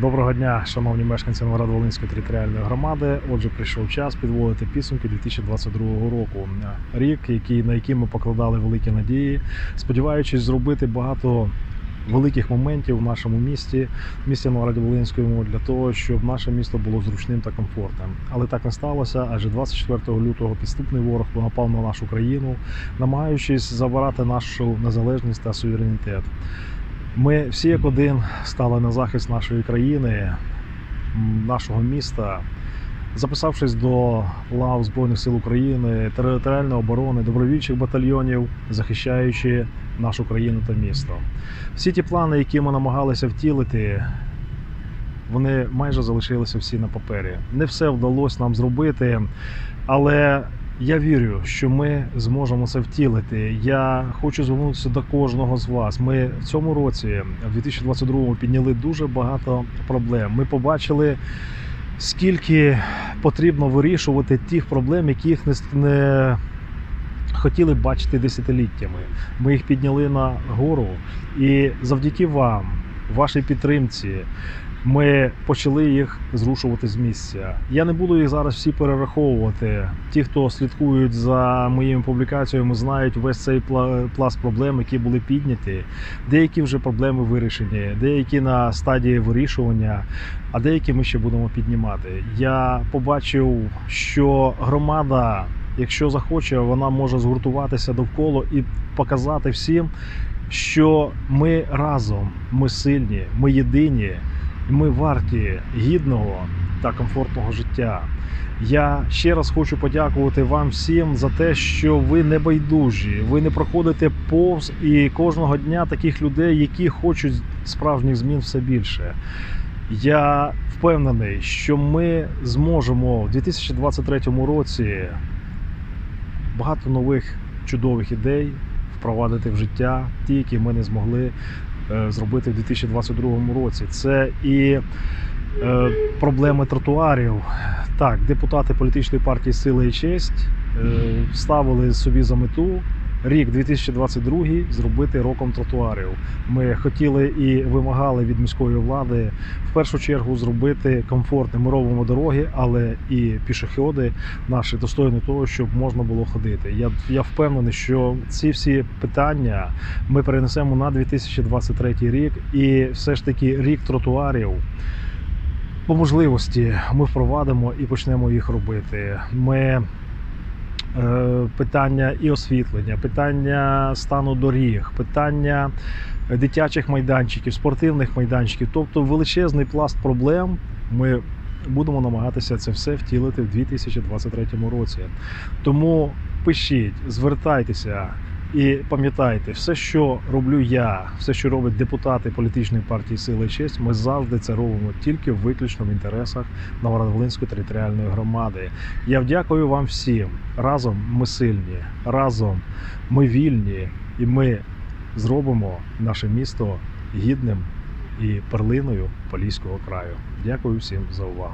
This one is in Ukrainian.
Доброго дня, шановні мешканці Новоград-Волинської територіальної громади. Отже, прийшов час підводити підсумки 2022 року. Рік, який, на який ми покладали великі надії, сподіваючись зробити багато великих моментів в нашому місті, місті Новограді-Волинському, для того, щоб наше місто було зручним та комфортним. Але так не сталося, адже 24 лютого підступний ворог напав на нашу країну, намагаючись забирати нашу незалежність та суверенітет. Ми всі як один стали на захист нашої країни, нашого міста, записавшись до лав Збройних сил України, територіальної оборони, добровольчих батальйонів, захищаючи нашу країну та місто. Всі ті плани, які ми намагалися втілити, вони майже залишилися всі на папері. Не все вдалося нам зробити, але я вірю, що ми зможемо це втілити. Я хочу звернутися до кожного з вас. Ми в цьому році, в 2022-му, підняли дуже багато проблем. Ми побачили, скільки потрібно вирішувати тих проблем, яких не, хотіли бачити десятиліттями. Ми їх підняли на гору, і завдяки вам, вашій підтримці, ми почали їх зрушувати з місця. Я не буду їх зараз всі перераховувати. Ті, хто слідкують за моїми публікаціями, знають весь цей пласт проблем, які були підняті. Деякі вже проблеми вирішені, деякі на стадії вирішування, а деякі ми ще будемо піднімати. Я побачив, що громада, якщо захоче, вона може згуртуватися довкола і показати всім, що ми разом, ми сильні, ми єдині. Ми варті гідного та комфортного життя. Я ще раз хочу подякувати вам всім за те, що ви не байдужі, ви не проходите повз і кожного дня таких людей, які хочуть справжніх змін все більше. Я впевнений, що ми зможемо в 2023 році багато нових чудових ідей впровадити в життя, ті, які ми не змогли зробити в 2022 році. Це і е, проблеми тротуарів. Так, депутати політичної партії Сила і честь е, ставили собі за мету рік 2022 зробити роком тротуарів. Ми хотіли і вимагали від міської влади в першу чергу зробити комфортним. Ми робимо дороги, але і пішоходи наші достойні того, щоб можна було ходити. Я, я впевнений, що ці всі питання ми перенесемо на 2023 рік, і все ж таки рік тротуарів. По можливості ми впровадимо і почнемо їх робити. Ми питання і освітлення, питання стану доріг, питання дитячих майданчиків, спортивних майданчиків, тобто величезний пласт проблем. Ми будемо намагатися це все втілити в 2023 році. Тому пишіть, звертайтеся. І пам'ятайте, все, що роблю я, все, що роблять депутати політичної партії Сила і честь, ми завжди це робимо тільки виключно в інтересах Новоград-Волинської територіальної громади. Я вдякую вам всім. Разом ми сильні, разом ми вільні, і ми зробимо наше місто гідним і перлиною Поліського краю. Дякую всім за увагу.